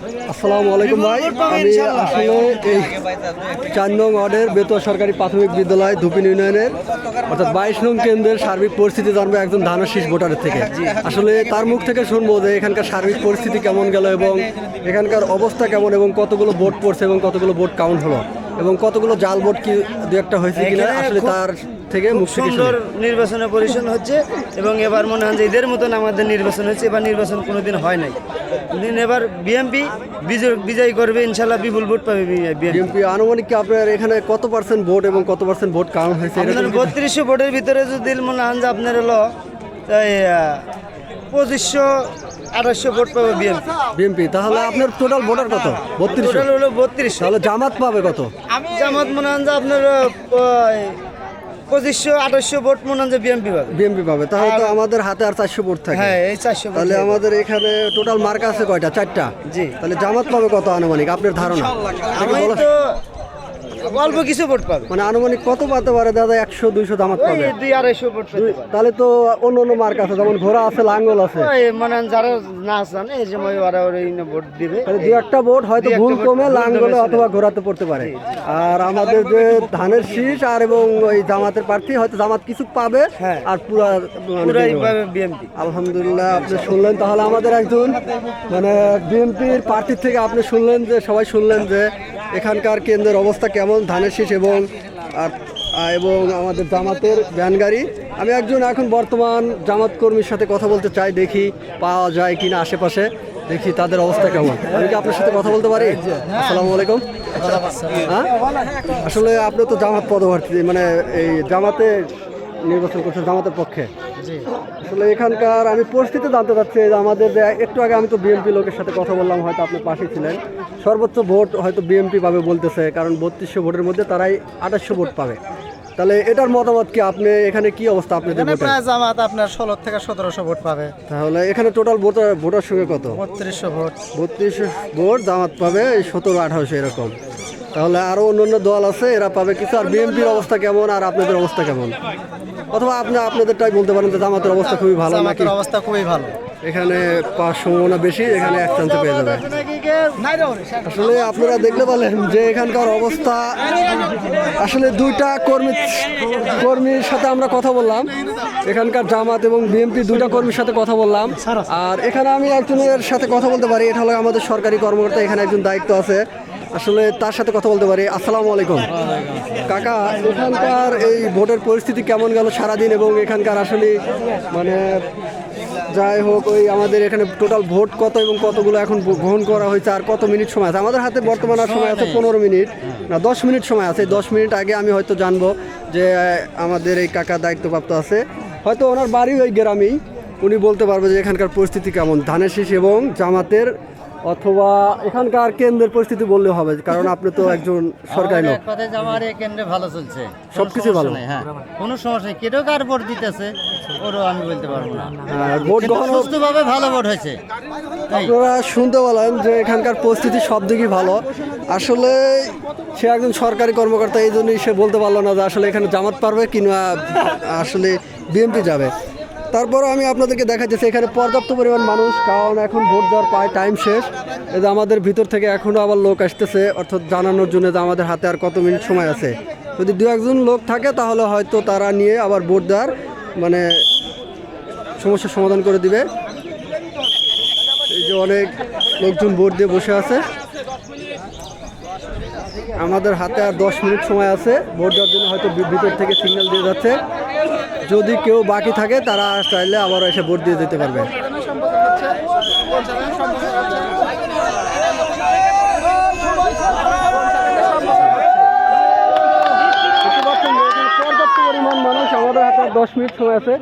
আসসালামু আলাইকুম ভাই। আমি আসলে এই চার নং ওয়ার্ডের বেতুয়া সরকারি প্রাথমিক বিদ্যালয় ধুপিন ইউনিয়নের অর্থাৎ বাইশ নং কেন্দ্রের সার্বিক পরিস্থিতি জানব একজন ধানাশীষ ভোটারের থেকে। আসলে তার মুখ থেকে শুনব যে এখানকার সার্বিক পরিস্থিতি কেমন গেল এবং এখানকার অবস্থা কেমন এবং কতগুলো ভোট পড়ছে এবং কতগুলো ভোট কাউন্ট হলো এবং কতগুলো জাল ভোট কি দু একটা হয়েছে কিনা আসলে তার থেকে সুন্দর শুনি। নির্বাচনের পরিবেশন হচ্ছে এবং এবার মনে হয় যে এদের মতন আমাদের নির্বাচন হচ্ছে এবার নির্বাচন কোনোদিন হয় নাই। দিন এবার বিএমপি বিজয় করবে ইনশাল্লাহ বিপুল ভোট পাবে বিএমপি আনুমানিক কি আপনার এখানে কত পার্সেন্ট ভোট এবং কত পার্সেন্ট ভোট কাউন্ট হয়েছে? বত্রিশশো ভোটের ভিতরে যদি মনে হয় যে আপনার হলো পঁচিশশো আঠাশশো ভোট পাবে বিএমপি বিএনপি তাহলে আপনার টোটাল ভোটার কত? বত্রিশশো। টোটাল হলো বত্রিশশো। তাহলে জামাত পাবে কত? জামাত মনে হয় যে আপনার পঁচিশশো আঠাশশো ভোট মনে হয় যে বিএমপি পাবে। বিএনপি পাবে তাহলে তো আমাদের হাতে আর চারশো ভোট থাকে। হ্যাঁ এই চারশো তাহলে আমাদের এখানে টোটাল মার্ক আছে কয়টা? চারটা? জি। তাহলে জামাত পাবে কত আনুমানিক? আপনার ধারণা? আমি তো অল্প কিছু ভোট পাবে। মানে আনুমানিক কত পাতে পারে দাদা? একশো দুইশো ওই পাবে। দুই আড়াইশো ভোট তাহলে তো অন্য অন্য মার্ক আছে যেমন ঘোড়া আছে লাঙ্গল আছে। মানে যারা না জানে এই সময় ওরা ওরা ভোট দিবে। তাহলে দু একটা ভোট হয়তো ভুল কমে লাঙ্গলে অথবা ঘোরাতে পড়তে পারে। আর আমাদের যে ধানের শীষ আর এবং ওই জামাতের প্রার্থী হয়তো জামাত কিছু পাবে হ্যাঁ। আর পুরা মানে আলহামদুলিল্লাহ আপনি শুনলেন। তাহলে আমাদের একজন মানে বিএনপির প্রার্থীর থেকে আপনি শুনলেন যে সবাই শুনলেন যে এখানকার কেন্দ্রের অবস্থা কেমন? ধানের শীষ এবং আর এবং আমাদের জামাতের ভ্যান গাড়ি। আমি একজন এখন বর্তমান জামাত কর্মীর সাথে কথা বলতে চাই, দেখি পাওয়া যায় কিনা আশেপাশে, দেখি তাদের অবস্থা কেমন। আমি কি আপনার সাথে কথা বলতে পারি? আসসালামু আলাইকুম। হ্যাঁ? আসলে আপনি তো জামাত পদপ্রার্থী মানে এই জামাতে নির্বাচন করছেন জামাতের পক্ষে। আসলে এখানকার আমি পরিস্থিতি জানতে চাচ্ছি যে আমাদের যে একটু আগে আমি তো বিএনপি লোকের সাথে কথা বললাম হয়তো আপনি পাশে ছিলেন। সর্বোচ্চ ভোট হয়তো বিএনপি পাবে বলতেছে কারণ বত্রিশশো ভোটের মধ্যে তারাই আঠাশশো ভোট পাবে। তাহলে এটার মতামত কি? আপনি এখানে কি অবস্থা আপনাদের এখানে প্রায় জামাত আপনার ষোলো থেকে সতেরোশো ভোট পাবে। তাহলে এখানে টোটাল ভোটার ভোটার সংখ্যা কত? বত্রিশশো ভোট। বত্রিশশো ভোট জামাত পাবে এই সতেরো আঠারোশো এরকম। তাহলে আরও অন্য অন্য দল আছে এরা পাবে কিছু। আর বিএনপির অবস্থা কেমন? আর আপনাদের অবস্থা কেমন? অথবা আপনি আপনাদেরটাই বলতে পারেন যে জামাতের অবস্থা খুবই ভালো নাকি? অবস্থা খুবই ভালো। এখানে পাওয়ার সম্ভাবনা বেশি এখানে এক চান্সে পেয়ে যাবে আসলে আপনারা দেখতে পেলেন যে এখানকার অবস্থা আসলে দুইটা কর্মী কর্মীর সাথে আমরা কথা বললাম। এখানকার জামাত এবং বিএনপি দুইটা কর্মীর সাথে কথা বললাম। আর এখানে আমি একজনের সাথে কথা বলতে পারি এটা হলো আমাদের সরকারি কর্মকর্তা এখানে একজন দায়িত্ব আছে। আসলে তার সাথে কথা বলতে পারি। আসসালামু আলাইকুম। কাকা, এখানকার এই ভোটের পরিস্থিতি কেমন গেল সারাদিন এবং এখানকার আসলে মানে যাই হোক, ওই আমাদের এখানে টোটাল ভোট কত এবং কতগুলো এখন গ্রহণ করা হয়েছে আর কত মিনিট সময় আছে? আমাদের হাতে বর্তমান সময় আছে পনেরো মিনিট। না, দশ মিনিট সময় আছে। দশ মিনিট আগে আমি হয়তো জানব যে আমাদের এই কাকা দায়িত্বপ্রাপ্ত আছে। হয়তো ওনার বাড়ি ওই গ্রামেই। উনি বলতে পারবে যে, এখানকার পরিস্থিতি কেমন। ধানের শীষ এবং জামাতের অথবা এখানকার কেন্দ্রের পরিস্থিতি বললে হবে কারণ আপনি তো একজন সরকারি লোক। কথায় আমার এই কেন্দ্রে ভালো চলছে। সবকিছু ভালো। নেই, হ্যাঁ। কোনো সমস্যা নেই। কার ভোট দিতেছে ওরও আমি বলতে পারব না। ভোট গ্রহণ সুস্থভাবে ভালো ভোট হয়েছে। আপনারা শুনতে পেলেন যে এখানকার পরিস্থিতি সব দিকই ভালো। আসলে সে একজন সরকারি কর্মকর্তা এই জন্যই সে বলতে পারল না যে আসলে এখানে জামাত পারবে কিংবা আসলে বিএনপি যাবে। তারপরে আমি আপনাদেরকে দেখাচ্ছি এখানে পর্যাপ্ত পরিমাণ মানুষ, কারণ এখন ভোট দেওয়ার প্রায় টাইম শেষ। এই যে আমাদের ভিতর থেকে এখনও আবার লোক আসতেছে, অর্থাৎ জানানোর জন্য যে আমাদের হাতে আর কত মিনিট সময় আছে। যদি দু একজন লোক থাকে, তাহলে হয়তো তারা নিয়ে আবার ভোট দেওয়ার মানে সমস্যার সমাধান করে দিবে। এই যে অনেক লোকজন ভোট দিয়ে বসে আছে। আমাদের হাতে আর দশ মিনিট সময় আছে। ভোট দেওয়ার জন্য হয়তো ভিতর থেকে সিগন্যাল দিয়ে যাচ্ছে। যদি কেউ বাকি থাকে তারা চাইলে আবার এসে ভোট দিয়ে দিতে পারবে। পর্যাপ্ত পরিমাণ মানুষ আমাদের হাতে দশ মিনিট সময় আছে।